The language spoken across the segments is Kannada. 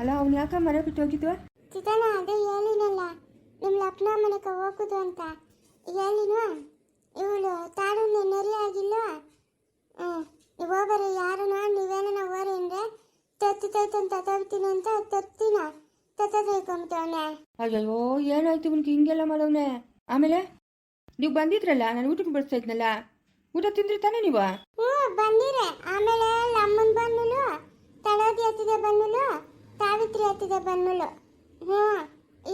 ಅಲ್ಲ ಅವ್ನು ಯಾಕೆ ಮರ ಬಿಟ್ಟು ಹೋಗಿದ್ವ? ಚಿತನ ಅದೇ ಹೇಳಿನಲ್ಲ ನಿಮ್ಮ ಲಕ್ನ ಮನೆಕ ಹೋಗುದು ಅಂತ. ಹೇಳಿನ ಇವಳು ತಾಳು ನೆರಿ ಆಗಿಲ್ಲ ಹ್ಞೂ ಹೋಗರೆ ಯಾರನ ನೀವೇನ ಹೋರಿ ಅಂದ್ರೆ ತತ್ತಿ ತೈತ ಅಂತ ತತ್ತಿನ ತತ್ತೈಕೊಂಬಿಟ್ಟವನೆ ಅಯ್ಯೋ ಏನಾಯ್ತು ಇವನಿಗೆ ಹಿಂಗೆಲ್ಲ ಮಾಡವ್ನೆ? ಆಮೇಲೆ? ನೀವು ಬಂದಿದ್ರಲ್ಲ ನಾನು ಊಟಕ್ಕೆ ಬಡಿಸ್ತಾ ಇದ್ನಲ್ಲ. ಊಟ ತಿಂದ್ರಿ ತಾನೇ ನೀವು? ಹ್ಞೂ ಬಂದಿರೆ. ಆಮೇಲೆ ಅಮ್ಮನ ಬಂದನು ತಳದಿ ಹತ್ತಿದೆ ಬನ್ನಲು ಸಾವಿತ್ರಿ ಹತ್ತಿದೆ ಬನ್ನಲು ಹ್ಞೂ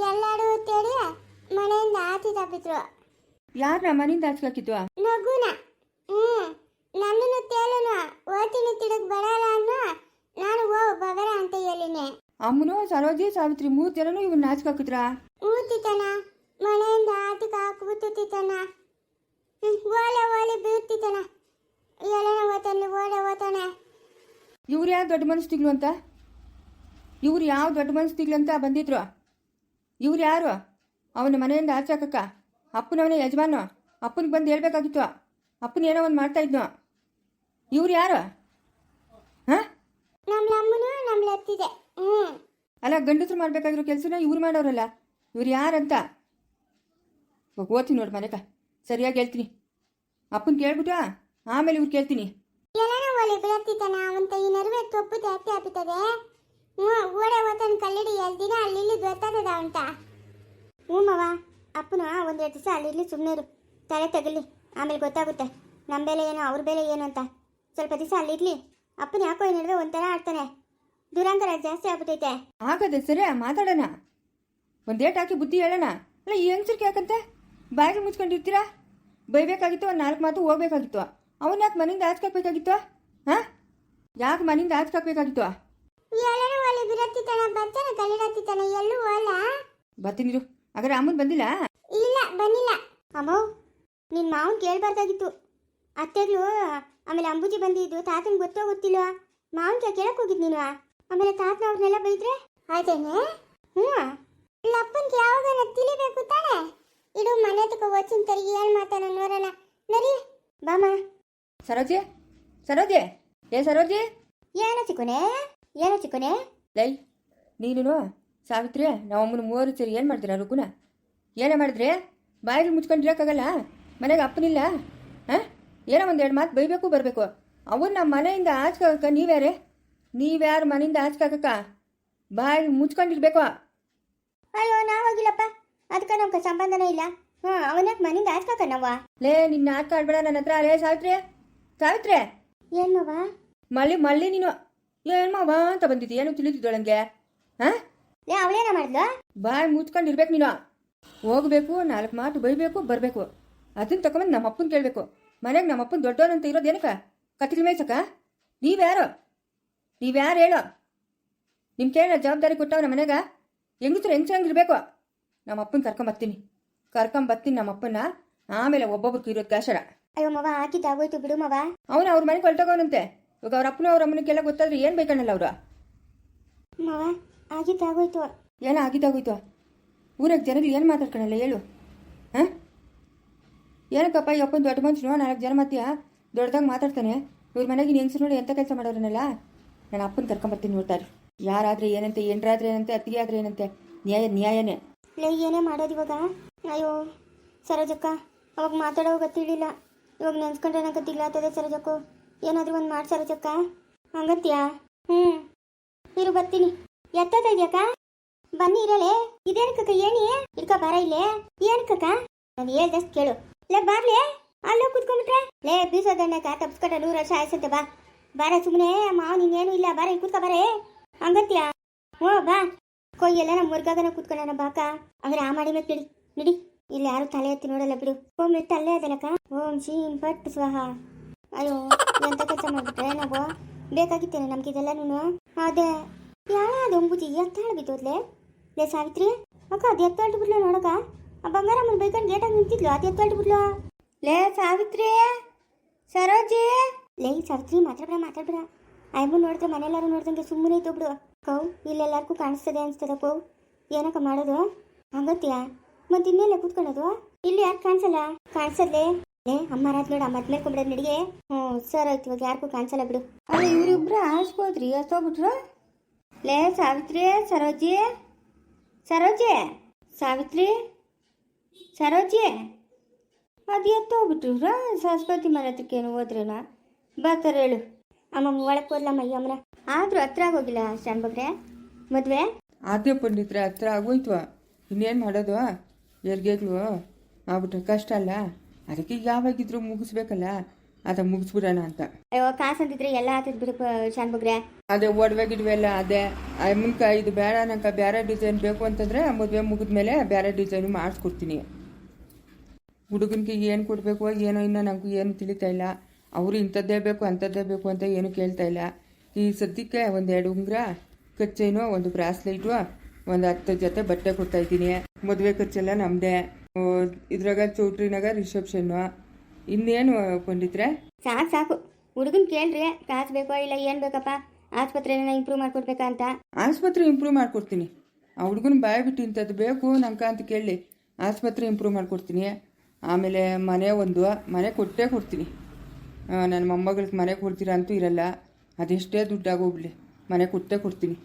ಎಲ್ಲಾರು ತೇಡಿ ಮನೆಯಿಂದ ಆಚೆ ತಪ್ಪಿದ್ರು ಯಾರನ್ನ ಮನೆಯಿಂದ ಹಾಕ್ಸ್ಕಾಕಿದ್ವಾ ನಗುನ. ಹ್ಞೂ ನನ್ನನ್ನು ತೇಳನು ಓದ್ತೀನಿ ತಿಡಕ್ ಬರಲ್ಲ ಅನ್ನೋ ನಾನು ಓ ಬಗರ ಅಂತ ಹೇಳಿನಿ. ಅಮ್ಮನು ಸರೋಜಿ ಸಾವಿತ್ರಿ ಮೂರು ಜನನು ಇವನ್ನ ಹಾಕ್ಸ್ಕಾಕಿದ್ರಾ ಊತಿತನ ಮನೆಯಿಂದ ಆಟಿಕ ಹಾಕ್ಬಿಟ್ಟಿತನ ಓಲೆ ಓಲೆ ಬೀರ್ತಿತನ ಎಲ್ಲನ ಓತಾನೆ ಓಲೆ ಓತಾನೆ. ಇವ್ರು ಯಾರು ದೊಡ್ಡ ಮನಸ್ತಿಗ್ಲು ಅಂತ? ಇವ್ರು ಯಾವ ದೊಡ್ಡ ಮನಸ್ಸಿಗ್ಲಂತ ಬಂದಿದ್ರು? ಇವ್ರು ಯಾರು? ಅವನ ಮನೆಯಿಂದ ಆಚಾಕಕ್ಕ ಅಪ್ಪನವನೇ ಯಜಮಾನ? ಅಪ್ಪನಿಗೆ ಬಂದು ಹೇಳ್ಬೇಕಾಗಿತ್ತು. ಅಪ್ಪನ ಏನೋ ಒಂದು ಮಾಡ್ತಾ ಇದ್ನು? ಇವ್ರು ಯಾರು? ಹಾಂ? ನಮ್ಮ ಅಮ್ಮನು ನಮ್ಮ ಲತ್ತಿದೆ ಹ್ಞೂ ಅಲ್ಲ ಗಂಡಸರು ಮಾಡ್ಬೇಕಾಗಿರೋ ಕೆಲಸನ ಇವ್ರು ಮಾಡೋರಲ್ಲ. ಇವ್ರು ಯಾರಂತ? ಓದ್ತೀನಿ ನೋಡಿ ಮನೆಕ ಸರಿಯಾಗಿ ಹೇಳ್ತೀನಿ. ಅಪ್ಪನ ಕೇಳ್ಬಿಟ್ಟು ಆಮೇಲೆ ಇವ್ರು ಕೇಳ್ತೀನಿ. ಹ್ಞೂ ಓಡೆ ಓತಾನ ಕಲ್ಲಿಡಿ ಎರಡು ದಿನ ಅಲ್ಲಿ ಇಲ್ಲಿ ಗೊತ್ತಾಗದ ಅಂತ. ಹ್ಞೂ ಮವ ಅಪ್ಪನ ಒಂದೆರಡು ದಿವಸ ಅಲ್ಲಿ ಇಲ್ಲಿ ಸುಮ್ಮನೆ ಇರು. ತಲೆ ತಗಲಿ ಆಮೇಲೆ ಗೊತ್ತಾಗುತ್ತೆ. ನಮ್ಮ ಬೆಲೆ ಏನು ಅವ್ರ ಬೆಲೆ ಏನು ಅಂತ. ಸ್ವಲ್ಪ ದಿವಸ ಅಲ್ಲಿರ್ಲಿ. ಅಪ್ಪನ ಯಾಕೋ ಏನು ನಡುವೆ ಒಂಥರ ಆಡ್ತಾನೆ. ದುರಂಕಾರ ಜಾಸ್ತಿ ಆಗ್ಬಿಟ್ಟೈತೆ ಆಗದೆ ಸರಿ ಮಾತಾಡೋಣ. ಒಂದು ಡೇಟ್ ಹಾಕಿ ಬುದ್ಧಿ ಹೇಳೋಣ. ಅಲ್ಲ ಈ ಹೆಂಗಸರ್ಗೆ ಯಾಕಂತೆ? ಬಾಯಿಗೆ ಮುಚ್ಕೊಂಡಿರ್ತೀರಾ? ಬೈಬೇಕಾಗಿತ್ತು ಒಂದು ನಾಲ್ಕು ಮಾತು ಹೋಗ್ಬೇಕಾಗಿತ್ತು. ಅವನು ಯಾಕೆ ಮನೆಯಿಂದ ಆಚ್ಕಾಕ್ಬೇಕಾಗಿತ್ತು ಹಾಂ? ಯಾಕೆ ಮನೆಯಿಂದ ಆಚ್ಕಾಕ್ಬೇಕಾಗಿತ್ತು ಎಲ್ಲರೂ ಒಲೆ ಬಿರತ್ತಿತನ ಬರ್ತಾನೆ ಕಲಿರತ್ತಿತನ ಎಲ್ಲೂ ಓಲ ಬರ್ತೀನಿರು ಹಾಗಾದ್ರೆ ಅಮ್ಮನ್ ಬಂದಿಲ್ಲ? ಇಲ್ಲ ಬಂದಿಲ್ಲ. ಅಮ್ಮ ನಿನ್ ಮಾವನ್ ಕೇಳ್ಬಾರ್ದಾಗಿತ್ತು. ಅತ್ತೆಗಳು ಆಮೇಲೆ ಅಂಬುಜಿ ಬಂದಿದ್ದು ತಾತನ್ ಗೊತ್ತೋ ಗೊತ್ತಿಲ್ವ? ಮಾವನ್ ಕೇಳಕ್ ಹೋಗಿದ್ ನೀನು? ಆಮೇಲೆ ತಾತನ ಅವ್ರನ್ನೆಲ್ಲ ಬೈದ್ರೆ? ಅದೇನೆ ಹ್ಞೂ ಅಪ್ಪನ್ ಯಾವಾಗ ತಿಳಿಬೇಕು ತಾನೆ? ಇಡು ಮನೆ ತಗೋ ವಚಿನ್ ತರಿಗೆ ಏನ್ ಮಾತಾಡ ನರಿ ಬಾಮ ಸರೋಜೆ? ಸರೋಜೆ? ಏ ಸರೋಜೆ? ಏನ ಚಿಕ್ಕುನೇ? ಏನೋ ಚಿಕ್ಕನೆ? ಲೈ ನೀನು ಸಾವಿತ್ರಿ ನಾವು ಮೂವರು ಸೇರಿ ಏನು ಮಾಡ್ತೀರಾ ರುಕುನ? ಏನೇ ಮಾಡಿದ್ರೆ? ಬಾಯಿಗೆ ಮುಚ್ಕೊಂಡಿರೋಕ್ಕಾಗಲ್ಲ ಮನೆಗೆ ಅಪ್ಪನಿಲ್ಲ? ಹಾಂ? ಏನೋ ಒಂದು ಎರಡು ಮಾತು ಬೈಬೇಕು ಬರಬೇಕು. ಅವ್ರು ನಮ್ಮ ಮನೆಯಿಂದ ಆಚ್ಕಾಕ ನೀವ್ಯಾರೇ ನೀವ್ಯಾರು ಮನೆಯಿಂದ ಆಚ್ಕಾಕಕ್ಕ ಬಾಯಿಗೆ ಮುಚ್ಕೊಂಡಿರ್ಬೇಕು ಅಯ್ಯೋ ನಾವಾಗಿಲ್ಲಪ್ಪ ಅದಕ್ಕೆ ನಮ್ಗೆ ಸಂಬಂಧನೇ ಇಲ್ಲ. ಹಾಂ ಅವನ್ಯಾಕೆ ಮನೆಯಿಂದ ಆಚಕಾಕ ನಾವ? ಲೇ ನಿನ್ನ ಆಚಕಾಡ್ಬೇಡ ಆಡ್ಬೇಡ ನನ್ನ ಹತ್ರ. ಲೇ ಸಾವಿತ್ರಿ ಸಾವಿತ್ರಿ. ಏನ್ ಮಾವ? ಮಳ್ಳಿ ಮಳ್ಳಿ ನೀನು. ಏನು ಮಾವ ಅಂತ ಬಂದಿದ್ದೆ? ಏನು ತಿಳಿದಿದ್ದೊಳಂಗೆ? ಹಾಂ? ಲೇ ಅವಳೇನ ಮಾಡಿದ್ಲು? ಬಾಯಿ ಮುಚ್ಕೊಂಡಿರ್ಬೇಕು ನೀನು ಹೋಗ್ಬೇಕು ನಾಲ್ಕು ಮಾತು ಬೈಬೇಕು ಬರಬೇಕು. ಅದನ್ನ ತಗೊಂಬಂದು ನಮ್ಮ ಅಪ್ಪನ ಕೇಳಬೇಕು. ಮನೆಗೆ ನಮ್ಮ ಅಪ್ಪನ ದೊಡ್ಡವನಂತ ಇರೋದೇನಕ್ಕ ಕತ್ತಿಗೆ ಮೇಯ್ಸಕ್ಕ? ನೀವ್ಯಾರು? ನೀವ್ಯಾರು ಹೇಳು? ನಿಮ್ಮ ಕೇಳ ಜವಾಬ್ದಾರಿ ಕೊಟ್ಟವನ ಮನೆಗ ಹೆಂಗ್ ಚೆನ್ನಾಗಿರ್ಬೇಕು ನಮ್ಮ ಅಪ್ಪನ ಕರ್ಕೊಂಬರ್ತೀನಿ ಕರ್ಕೊಂಬರ್ತೀನಿ ನಮ್ಮ ಅಪ್ಪನ ಆಮೇಲೆ ಒಬ್ಬೊಬ್ರಿಗೆ ಇರೋದು ಕಾಶರ ಅಯ್ಯೋ ಮವ ಹಾಕಿದ್ದಾಗೋಯ್ತು ಬಿಡು ಮವ. ಅವನು ಅವ್ರ ಮನೆಗೆ ಹೊಲ್ಟೋಗವನಂತೆ ಇವಾಗ ಅವ್ರ ಅಪ್ಪನ ಅವ್ರ ಅಮ್ಮನಿಗೆಲ್ಲ ಗೊತ್ತಾದ್ರೆ ಏನು ಬೇಕಣ್ಣಲ್ಲ ಅವರು? ಮವ ಆಗಿದ್ದಾಗೋಯ್ತು ಏನೋ ಆಗಿದ್ದಾಗೋಯ್ತು ಊರಾಗ ಜನಗಳು ಏನು ಮಾತಾಡ್ಕೊಳಲ್ಲ ಹೇಳು. ಹಾಂ? ಏನಕ್ಕಪ್ಪ ಈ ಅಪ್ಪನ ದೊಡ್ಡ ಮನುಷ್ಯನು ನಾಲ್ಕು ಜನ ಮಧ್ಯ ದೊಡ್ಡದಾಗ ಮಾತಾಡ್ತಾನೆ. ಇವ್ರ ಮನೆಗೆ ಹೆಂಗಸರು ನೋಡಿ ಎಂಥ ಕೆಲಸ ಮಾಡೋರನ್ನಲ್ಲ ನಾನು ಅಪ್ಪನ ಕರ್ಕೊಂಬರ್ತೀನಿ ನೋಡ್ತಾರೆ. ಯಾರಾದ್ರೆ ಏನಂತೆ ಏನರಾದ್ರೆ ಏನಂತೆ ಅತ್ತಿಗೆ ಆದ್ರೆ ಏನಂತೆ ನ್ಯಾಯ ನ್ಯಾಯನೇ. ಲೇ ಏನೇ ಮಾಡೋದು ಇವಾಗ? ಅಯ್ಯೋ ಸರೋಜಕ್ಕ ಅವಾಗ ಮಾತಾಡೋ ತಿಳಿಲ್ಲ ಇವಾಗ ನೆನ್ಸ್ಕೊಂಡ್ರೆ ನಂಗೆ ಗೊತ್ತಿಲ್ಲ ಆಗ್ತದೆ ಸರೋಜಕ್ಕು. ಏನಾದರೂ ಒಂದು ಮಾಡಿ ಸರೋಜಕ್ಕ ಹಂಗತ್ಯಾ? ಹ್ಞೂ ಇರು, ಬರ್ತೀನಿ. ಎತ್ತದ ಇದೆಯಕ್ಕ ಬನ್ನಿ ಇರಲೇ. ಇದೇನಕ್ಕ ಏನಿ ಇಡ್ಕ ಬರ ಇಲ್ಲೇ. ಏನಕ್ಕ ನಾನು ಹೇಳ್ದಷ್ಟು ಕೇಳು. ಲೇ, ಬಾರ್ಲೇ. ಅಲ್ಲೋ ಕುತ್ಕೊಂಡ್ಬಿಟ್ರೆ? ಲೇ ಬೀಸೋದಣ್ಣಕ್ಕ ತಪ್ಸ್ಕೊಂಡ ನೂರು ವರ್ಷ ಆಯ್ಸಂತೆ ಬಾ. ಬಾರ ಸುಮ್ಮನೆ ಮಾವ ನೀನೇನು ಇಲ್ಲ. ಬಾರ ಇಲ್ಲಿ ಕೂತ್ಕೊ, ಬಾರೇ. ಹಂಗತ್ಯಾ? ಬಾ. ಕೊಯ್ ಎಲ್ಲ ನಮ್ಮ ಮುರ್ಗಾಗನ ಕೂತ್ಕೊಳ್ಳೋಣ ಬಾಕ ಅಂದ್ರೆ ಆ ಮಾಡಿ ಮೇಲೆ ಬಿಡಿ ನಿಡಿ. ಇಲ್ಲಿ ಯಾರು ತಲೆ ಎತ್ತಿ ನೋಡಲ್ಲ ಬಿಡು. ಓಂ ತಲೆ ಅದನಕ ಓಂ ಶೀಂ ಪಟ್ ಸ್ವಹ. ಅಯ್ಯೋ ಎಂತ ಕೆಲಸ ಮಾಡ್ಬಿಟ್ರೆ? ನಾವು ಬೇಕಾಗಿತ್ತೇನೆ ನಮ್ಗೆ ಇದೆಲ್ಲ ನೀನು? ಅದೇ. ಯಾವ್ದು ಅಂಬುಜಿ ಎತ್ತಾಳ ಬಿದ್ದೋದ್ಲೆ? ಲೇ ಸಾವಿತ್ರಿ, ಅಕ್ಕ, ಅದು ಎತ್ತಾಳ್ತು ಬಿಡ್ಲ ನೋಡಕ? ಆ ಬಂಗಾರಮ್ಮನ ಬೈಕೊಂಡು ಗೇಟಾಗಿ ನಿಂತಿದ್ಲು, ಅದು ಎತ್ತಾಳ್ತು ಬಿಡ್ಲು? ಲೇ ಸಾವಿತ್ರಿ, ಸರೋಜಿ. ಲೇ ಸಾವಿತ್ರಿ, ಮಾತಾಡ್ಬೇಡ ಮಾತಾಡ್ಬೇಡ. ಅಯ್ಯಮ್ಮ ನೋಡಿದ್ರೆ ಮನೆಯೆಲ್ಲರೂ ನೋಡ್ದಂಗೆ ಸುಮ್ಮನೆ ಬಿಡು. ಕೌ, ಇಲ್ಲೆಲ್ಲರಿಗೂ ಕಾಣಿಸ್ತದೆ ಅನ್ಸ್ತದ ಕೌ ಏನಕ್ಕ ಮಾಡೋದು? ಹಂಗತ್ತೀಯಾ ಮತ್ತೆ ಇನ್ನೆಲ್ಲ ಕೂತ್ಕೊಳ್ಳೋದು? ಇಲ್ಲಿ ಯಾಕೆ ಕಾಣಿಸಲ್ಲ? ಕಾಣಿಸದ್ಲೆ? ಏ ಅಮ್ಮ ರಾತ್ ನೋಡು ಅಮ್ಮ ಮೇಲ್ಕೊಂಡ್ಬಿಡೋದು ನಡಿಗೆ. ಹ್ಞೂ ಸರ್ ಆಯ್ತು ಇವಾಗ ಯಾರಿಗೂ ಕಾಣಿಸಲ್ಲ ಬಿಡು. ಅಲ್ಲ ಇವರಿಬ್ರು ಅಷ್ಟು ಎಷ್ಟೋಗ್ಬಿಟ್ರು ಲೇ ಸಾವಿತ್ರಿ ಸರೋಜಿ. ಸರೋಜಿ ಸಾವಿತ್ರಿ. ಸರೋಜಿ. ಅದು ಎತ್ತೋಗ್ಬಿಟ್ರು ಸರಸ್ವತಿ ಮನೆ ಹತ್ರಕ್ಕೇನು ಹೋದ್ರೇನ? ಬರ್ತಾರೆ ಹೇಳು. ಅಮ್ಮ ಒಳಗೆ ಹೋದ್ಲಮ್ಮ ಅಮ್ಮನ. ಆದರೂ ಹತ್ರ ಆಗೋಗಿಲ್ಲ ಶಾನ್ಬಗ್ರೆ ಮದುವೆ? ಆದ್ಯ ಪಂಡಿತ್ರೆ ಹತ್ರ ಆಗೋಯ್ತು ಇನ್ನೇನು ಮಾಡೋದು? ಎರ್ಗೆಗಳು ಆಗ್ಬಿಟ್ರೆ ಕಷ್ಟ ಅಲ್ಲ? ಅದಕ್ಕೆ ಯಾವಾಗಿದ್ರು ಮುಗಿಸ್ಬೇಕಲ್ಲ? ಅದ ಮುಗಿಸ್ಬಿಡೋಣ ಅಂತ. ಅಯ್ಯೋ ಕಾಸಂತಿದ್ರೆ ಎಲ್ಲ ಆತದ್ ಬಿಡು ಶಾನ್ಭಗ್ರೆ ಅದೇ ಒಡವೆ ಗಿಡವೆ ಎಲ್ಲ ಅದೇ ಮುನ್ಕ ಇದು ಬೇಡ ನಂಗೆ ಬೇರೆ ಡಿಸೈನ್ ಬೇಕು ಅಂತಂದ್ರೆ ಮದುವೆ ಮುಗಿದ್ಮೇಲೆ ಬೇರೆ ಡಿಸೈನ್ ಮಾಡಿಸ್ಕೊಡ್ತೀನಿ. ಹುಡುಗನಿಗೆ ಏನು ಕೊಡಬೇಕು ಏನೋ ಇನ್ನೂ ನನಗೂ ಏನು ತಿಳಿತಾ ಇಲ್ಲ. ಅವರು ಇಂಥದ್ದೇ ಬೇಕು ಅಂಥದ್ದೇ ಬೇಕು ಅಂತ ಏನು ಕೇಳ್ತಾ ಇಲ್ಲ. ಈ ಸದ್ಯಕ್ಕೆ ಒಂದೆರಡು ಉಂಗುರ ಕಚ್ಚೇನು ಒಂದು ಬ್ರಾಸ್ಲೈಟು ಒಂದು ಹತ್ತು ಜೊತೆ ಬಟ್ಟೆ ಕೊಡ್ತಾ ಇದ್ದೀನಿ. ಮದುವೆ ಖರ್ಚೆಲ್ಲ ನಮ್ಮದೇ ಇದ್ರಾಗ ಚೌಟ್ರಿನಾಗ ರಿಸೆಪ್ಷನ್ನು ಇನ್ನೇನು ಕೊಂಡಿದ್ರೆ ಸಾಕು ಸಾಕು. ಹುಡುಗನ್ ಕೇಳ್ರಿ ಕಾಸು ಬೇಕೋ ಇಲ್ಲ ಏನು ಬೇಕಪ್ಪ? ಆಸ್ಪತ್ರೆನ ಇಂಪ್ರೂವ್ ಮಾಡ್ಕೊಡ್ಬೇಕಾ ಅಂತ? ಆಸ್ಪತ್ರೆ ಇಂಪ್ರೂವ್ ಮಾಡ್ಕೊಡ್ತೀನಿ. ಆ ಹುಡುಗನ ಬಾಯ್ ಬಿಟ್ಟು ಇಂಥದ್ದು ಬೇಕು ನಂಕ ಅಂತ ಕೇಳಿ ಆಸ್ಪತ್ರೆ ಇಂಪ್ರೂವ್ ಮಾಡ್ಕೊಡ್ತೀನಿ. ಆಮೇಲೆ ಮನೆ ಒಂದು ಮನೆ ಕೊಟ್ಟೇ ಕೊಡ್ತೀನಿ. ನನ್ನ ಮೊಮ್ಮಗಳಿಗೆ ಮನೆ ಕೊಡ್ತೀರಾ ಅಂತೂ ಇರಲ್ಲ. ಅದೆಷ್ಟೇ ದುಡ್ಡಾಗೋಗ್ಲಿ ಮನೆ ಕೊಟ್ಟೇ ಕೊಡ್ತೀನಿ.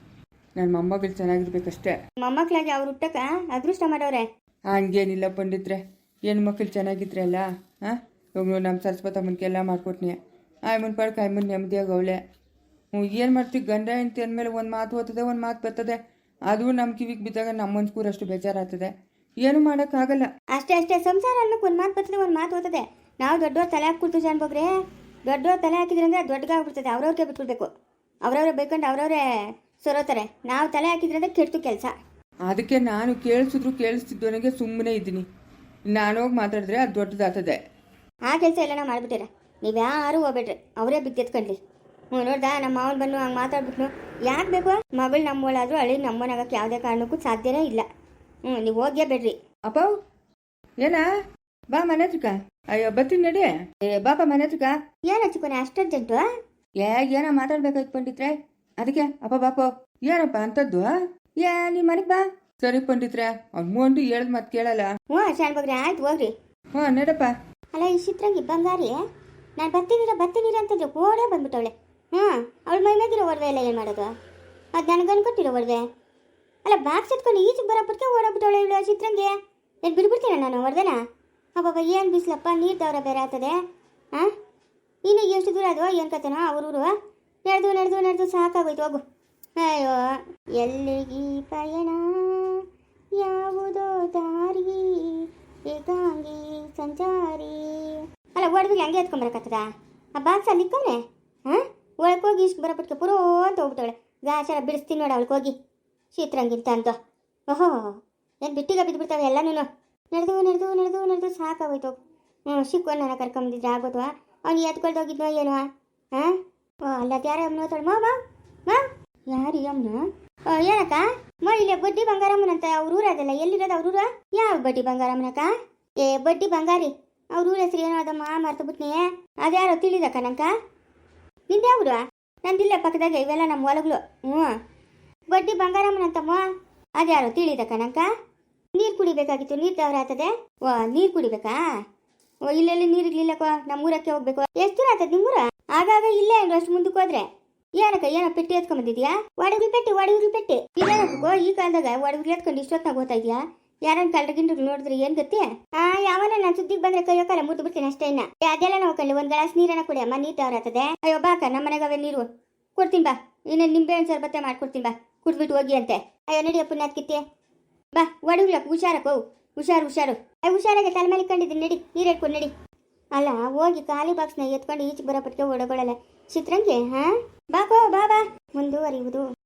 ನನ್ನ ಮೊಮ್ಮಗಳು ಚೆನ್ನಾಗಿರ್ಬೇಕಷ್ಟೇ. ಮೊಮ್ಮಕ್ಳಾಗಿ ಅವ್ರು ಹುಟ್ಟಕ್ಕ ಅದೃಷ್ಟ ಮಾಡವ್ರೆ ಹಂಗೇನಿಲ್ಲ ಪಂಡಿತ್ರೆ. ಹೆಣ್ಮಕ್ಳು ಚೆನ್ನಾಗಿದ್ರೆ ಅಲ್ಲ? ಹಾಂ ಇವಾಗ ನಮ್ಮ ಸರಸ್ವತಮ್ಮನಿಗೆಲ್ಲ ಮಾಡ್ಕೊಟ್ನಿ. ಆಯಮ್ಮನ ಪಡ್ಕ ಆಯಮ್ಮನ ನೆಮ್ಮದಿಯಾಗಿ ಅವಳೆ. ಹ್ಞೂ ಏನು ಮಾಡ್ತೀವಿ ಗಂಡ ಹೆಂಡ್ತಿ ಅಂದಮೇಲೆ ಒಂದು ಮಾತು ಓದ್ತದೆ, ಒಂದು ಮಾತು ಬರ್ತದೆ. ಅದು ನಮ್ಮ ಕಿವಿಗೆ ಬಿದ್ದಾಗ ನಮ್ಮ ಮನ್ಸ್ಕೂರಷ್ಟು ಬೇಜಾರಾಗ್ತದೆ. ಏನು ಮಾಡೋಕ್ಕಾಗಲ್ಲ ಅಷ್ಟೇ ಅಷ್ಟೇ. ಸಂಸಾರ ಅನ್ನಕ್ಕೆ ಒಂದು ಮಾತು ಬರ್ತದೆ, ಒಂದು ಮಾತು ಓದ್ತದೆ. ನಾವು ದೊಡ್ಡವ್ರ ತಲೆ ಹಾಕ್ಬಿಡ್ತು ಜಾನ್ಬೋಗ್ರೆ ದೊಡ್ಡವ್ರ ತಲೆ ಹಾಕಿದ್ರೆ ಅಂದರೆ ದೊಡ್ಡಗಾಗ್ಬಿಡ್ತದೆ ಅವ್ರವ್ರಿಗೆ ಬಿಟ್ಬಿಡ್ಬೇಕು. ಅವ್ರವ್ರೆ ಬೈಕೊಂಡು ಅವ್ರವ್ರೆ ಸೊರೋತಾರೆ. ನಾವು ತಲೆ ಹಾಕಿದ್ರೆ ಅಂದರೆ ಕೆಡ್ತು ಕೆಲಸ. ಅದಕ್ಕೆ ನಾನು ಕೇಳಿಸಿದ್ರು ಕೇಳಿಸ್ತಿದ್ದವನಿಗೆ ಸುಮ್ಮನೆ ಇದ್ದೀನಿ. ನಾನೋಗಿ ಮಾತಾಡಿದ್ರೆ ಅದು ದೊಡ್ಡದಾಗ್ತದೆ. ಆ ಕೆಲಸ ಎಲ್ಲ ಮಾಡ್ಬಿಟ್ಟಿರ. ನೀವು ಯಾರು ಹೋಗ್ಬೇಡ್ರಿ. ಅವರೇ ಬಿತ್ತೆತ್ಕೊಂಡ್ಲಿ ಹ್ಞೂ ನೋಡ್ದಾ? ನಮ್ಮ ಮಾವನ್ ಬಂದು ಹಂಗೆ ಮಾತಾಡ್ಬಿಟ್ನು. ಯಾಕೆ ಬೇಕು? ಮಗಳು ನಮ್ಮೋಳಾದರೂ ಹಳ್ಳಿ ನಮ್ಮನಾಗಕ್ಕೆ ಯಾವುದೇ ಕಾರಣಕ್ಕೂ ಸಾಧ್ಯನೇ ಇಲ್ಲ. ಹ್ಞೂ ನೀವು ಹೋಗೇ ಬೇಡ್ರಿ. ಅಪ್ಪ ಏನಾ? ಬಾ ಮನೆ ಹತ್ರಕ ಅಯ್ಯೋ ಬರ್ತೀನಿ ನಡಿ. ಏ ಬಾಪ ಮನೆ ಹತ್ರಕ ಏನು ಹಚ್ಕೊನೆ ಅಷ್ಟು ಅರ್ಜೆಂಟು ಏ ಏನೋ ಮಾತಾಡ್ಬೇಕಾಯ್ತು ಪಂಡಿತ್ರೆ? ಅದಕ್ಕೆ ಅಪ್ಪ ಬಾಪ. ಏನಪ್ಪ ಅಂತದ್ದು ಏ ನೀ ಮನೆಗೆ ಬಾ. ಸರಿ ಪಂಡಿತ್ರೆ ಅಮ್ಮಂದು ಹೇಳ್ದ್ ಮತ್ತೆ ಕೇಳಲ್ಲ. ಹ್ಞೂ ಶಾನ್ ಬಗ್ರಿ ಆಯ್ತು ಹೋಗ್ರಿ. ಹ್ಞೂ ನಡಪ್ಪ. ಅಲ್ಲ ಈ ಚಿತ್ರಂಗಿ ಬಂಗಾರಿ ನಾನು ಬರ್ತೀನಿರ ಬರ್ತೀನಿರ ಅಂತಂದ್ರೆ ಓಡೇ ಬಂದ್ಬಿಟ್ಟವಳೆ. ಹ್ಞೂ ಅವಳ ಮೈ ಮೇಗಿರೋ ಒಡವೆ ಎಲ್ಲ ಏನು ಮಾಡೋದು? ಅದು ನನಗೆ ಅನ್ಕೊಟ್ಟಿರೋ ಒಡವೆ. ಅಲ್ಲ ಬಾಕ್ಸ್ ಎತ್ಕೊಂಡು ಈಚೆಗೆ ಬರೋಪಟ್ಟಿಗೆ ಓಡೋಗ್ಬಿಟ್ಟವಳೆ ಇವಳು ಚಿತ್ರಂಗೆ? ಏನು ಬಿಡ್ಬಿಡ್ತೀನ ನಾನು ಹೊಡೆದನ ಅಬ್ಬಬ್ಬ ಏನು ಬಿಸ್ಲಪ್ಪ ನೀರು ದವರ ಬೇರೆ ಆಗ್ತದೆ? ಹಾಂ ಇನ್ನು ಎಷ್ಟು ದೂರ ಅದು ಏನು ಕತೆನೋ ಅವ್ರೂರು ನಡೆದು ನಡೆದು ನಡೆದು ಸಾಕಾಗೋಯ್ತು ಹೋಗು. ಅಯ್ಯೋ, ಎಲ್ಲಿಗೆ ಪಯಣ? ಯಾವುದೋ ದಾರಿ, ಏಕಾಂಗಿ ಸಂಚಾರಿ. ಅಲ್ಲ ಒಡವಿಗೆ ಹಂಗೆ ಎತ್ಕೊಂಬರಕತ್ತದ? ಆ ಬಾಕ್ಸ್ ಅಲ್ಲಿ ಹಾಂ? ಒಳಗೆ ಹೋಗಿ ಇಷ್ಟು ಬರಪಟ್ಟಿಗೆ ಪುರೋ ಅಂತ ಹೋಗ್ಬಿಟ್ಟವಳೆ. ಗಾಚಾರ ಬಿಡಿಸ್ತೀನಿ ನೋಡಿ ಅವಳಿಗೆ ಹೋಗಿ. ಶೀತ್ರಂಗಿಂತ ಅಂತ. ಓಹೋ, ಏನು ಬಿಟ್ಟಿಗೆ ಬಿದ್ದುಬಿಡ್ತಾವೆ ಎಲ್ಲನೂ ನಡೆದು ನಡೆದು ನಡೆದು ನಡೆದು ಸಾಕಾಗೋಯ್ತು. ಹ್ಞೂ ಶಿಕ್ಕು ನಾನು ಕರ್ಕೊಂಬಂದಿದ್ರೆ ಆಗೋದು ಅವ್ನು ಎತ್ಕೊಳ್ದೋಗಿದ್ನೋ ಏನೋ ಹಾಂ? ಓ, ಅಲ್ಲ ಯಾರು ಅಮ್ಮನ ಮಾ ಮಾ ಮಾ. ಯಾರು ಅಮ್ಮನ? ಏನಕ್ಕ ಮಾ ಇಲ್ಲೇ ಬಡ್ಡಿ ಬಂಗಾರಮ್ಮನಂತ ಅವ್ರ ಊರದಲ್ಲ ಎಲ್ಲಿರೋದು ಅವ್ರ ಊರ? ಯಾವ ಬಡ್ಡಿ ಬಂಗಾರಮ್ಮನಕ್ಕ? ಏ, ಬಡ್ಡಿ ಬಂಗಾರಿ, ಅವ್ರ ಊರ ಹೆಸರು ಏನೋ ಅದಮ್ಮ ಮರ್ತು ಬಿಟ್ನಿ. ಅದ್ಯಾರೋ ತಿಳಿದಕ್ಕ ನಂಕ ನಿಂದ ಯಾವ್ರು ನಂದಿಲ್ಲ ಪಕ್ಕದಾಗ ಇವೆಲ್ಲ ನಮ್ಮ ಹೊಲಗಳು. ಹ್ಞೂ. ಬಡ್ಡಿ ಬಂಗಾರಮ್ಮನಂತಮ್ಮ, ಅದ್ಯಾರೋ ತಿಳಿದಕ್ಕ ನಂಕ ನೀರು ಕುಡಿಬೇಕಾಗಿತ್ತು, ನೀರು ತವರ ಆಗ್ತದೆ ಓ, ನೀರು ಕುಡಿಬೇಕಾ? ಓ, ಇಲ್ಲೆಲ್ಲಿ ನೀರಿರ್ಲಿಲ್ಲಕ್ಕ ನಮ್ಮ ಊರಕ್ಕೆ ಹೋಗ್ಬೇಕು. ಎಷ್ಟು ದೂರ ಆಗ್ತದೆ ನಿಮ್ಮೂರ? ಆಗಾಗ ಇಲ್ಲೇ ಅಷ್ಟು ಮುಂದಕ್ಕೆ ಹೋದ್ರೆ? ಏನಕ್ಕ, ಏನೋ ಪೆಟ್ಟಿ ಎತ್ಕೊಂಬಂದಿದ್ಯಾ ಒಡಗುರಿ ಪೆಟ್ಟಿ ಒಡಗುರಿ ಪೆಟ್ಟಿ. ಇದೇನಕ್ಕೋ ಈ ಕಾಲದಾಗ ಒಡಗುರಿ ಎತ್ಕೊಂಡು ಇಷ್ಟೊತ್ತಾಗ ಓದ್ತಾ ಇದೆಯಾ ಯಾರನ್ನ ಕಳ್ರಗಿಂಡ್ರು ನೋಡಿದ್ರೆ ಏನ್ ಗತಿ ಆ, ಯಾವನ ನಾನು ಸುದ್ದಿಗೆ ಬಂದ್ರೆ ಕೈಯೋ ಕಾಲ ಮುದ್ದು ಬಿಡ್ತೀನಿ ಅಷ್ಟೇ ಇನ್ನ. ಅದೆಲ್ಲ ಅದೆಲ್ಲ ನೋಡ್ಕೊಳ್ಳಿ ಒಂದ್ ಗ್ಲಾಸ್ ನೀರನ್ನ ಕುಡಿ, ಅಮ್ಮ ಆಗ್ತದೆ ಅಯ್ಯೋ ಬಾಕ ನಮ್ಮ ಮನೆಗವೆ ನೀರು. ಕೊಡ್ತೀನಿ ಬಾ. ಇನ್ನ ನಿಂಬೆ ಹಣ್ಣು ಸರ್ಬತ್ತೆ ಮಾಡ್ಕೊಡ್ತೀನಿ ಬಾ. ಕುಡ್ಬಿಟ್ಟು ಹೋಗಿ ಅಂತೆ. ಅಯ್ಯೋ ನಡಿಯ ಪುಣ್ಯಾತ್ ಕಿತ್ತಿ ಬಾ ಒಡಗ್ಲಕ್ ಹುಷಾರಕ್ಕೋ ಹುಷಾರು ಹುಷಾರು. ಅಯ್ಯ ಹುಷಾರಾಗೆ ತಲೆ ಮೇಲೆ ಕಂಡಿದ್ದೀನಿ ನಡಿ. ನೀರು ಹೇಳ್ಕೊಂಡು ನಡಿ. ಅಲ್ಲ, ಹೋಗಿ ಖಾಲಿ ಬಾಕ್ಸ್ನ ಎತ್ಕೊಂಡು ಈಚೆ ಬರೋಪಟ್ಟಿಗೆ ಓಡಗೊಳ್ಳಲ್ಲ ಚಿತ್ರಂಗೆ, ಹಾ? ಬಾಕೋ ಬಾ ಬಾ. ಮುಂದುವರಿಯುವುದು.